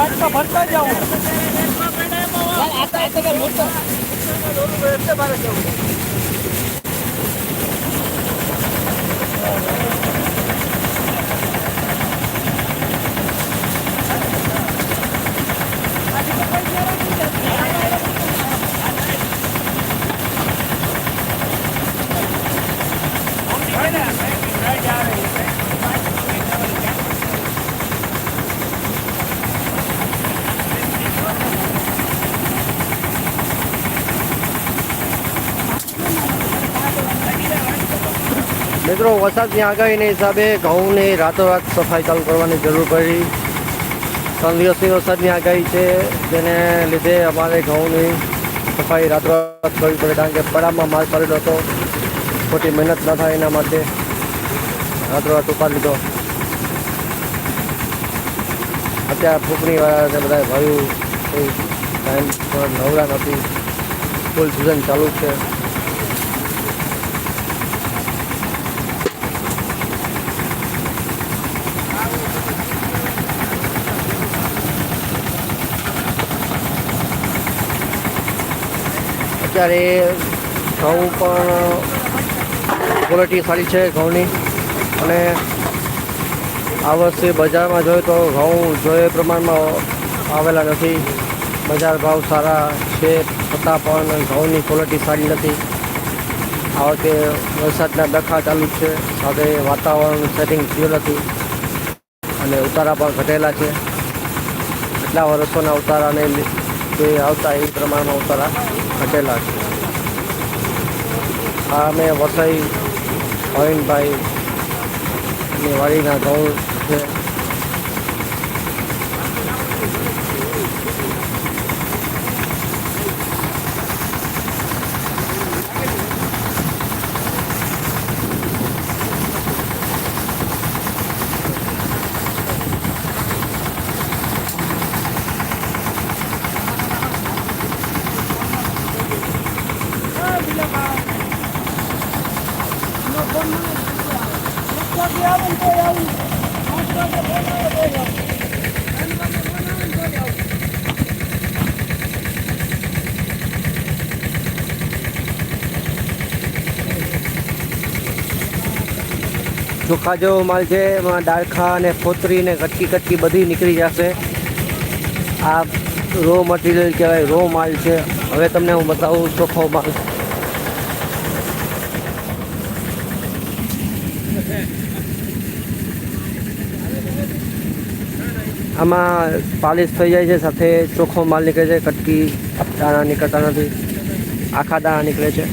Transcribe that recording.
ગાંઠમાં ભરતા જાઓ મિત્રો, વરસાદની આગાહીને હિસાબે ઘઉંની રાતોરાત સફાઈ ચાલુ કરવાની જરૂર પડી. ત્રણ દિવસની વરસાદની આગાહી છે, જેને લીધે અમારે ઘઉંની સફાઈ રાતોરાત કરવી પડે, કારણ કે પડામાં માલ પડેલો હતો. ખોટી મહેનત ન થાય એના માટે રાતોરાત ઉપાડ લીધો. અત્યારે ફૂંકણીવાળાને બધા ભર્યું. ટાઈમ પર નવરા નથી ફૂલ સિઝન ચાલુ છે. અત્યારે ઘઉં પણ ક્વોલિટી સારી છે ઘઉંની. અને આ વર્ષે બજારમાં જોઈએ તો ઘઉં જોઈએ પ્રમાણમાં આવેલા નથી. બજાર ભાવ સારા છે છતાં પણ ઘઉંની ક્વોલિટી સારી નથી. આ વખતે વરસાદના ડખા ચાલુ છે. સાથે વાતાવરણ સેટિંગ થયું નથી. અને ઉતારા પણ ઘટેલા છે. એટલા વર્ષોના ઉતારાને જે આવતા એ પ્રમાણમાં ઉતારા ઘટેલા છે. આ અમે વસાઈ ભાવિનભાઈ ની વાડીના ઘઉં છે. ચોખા જેવો માલ છે, એમાં ડાળખા અને ફોતરી ને કટકી કટકી બધી નીકળી જશે. આ રો મટીરિયલ કહેવાય રો માલ છે. હવે તમને હું બતાવું ચોખ્ખો માલ. આમાં પાલિશ થઈ જાય છે, સાથે ચોખ્ખો માલ નીકળે છે, કટકી, દાણા નીકળતા નથી. આખા દાણા નીકળે છે.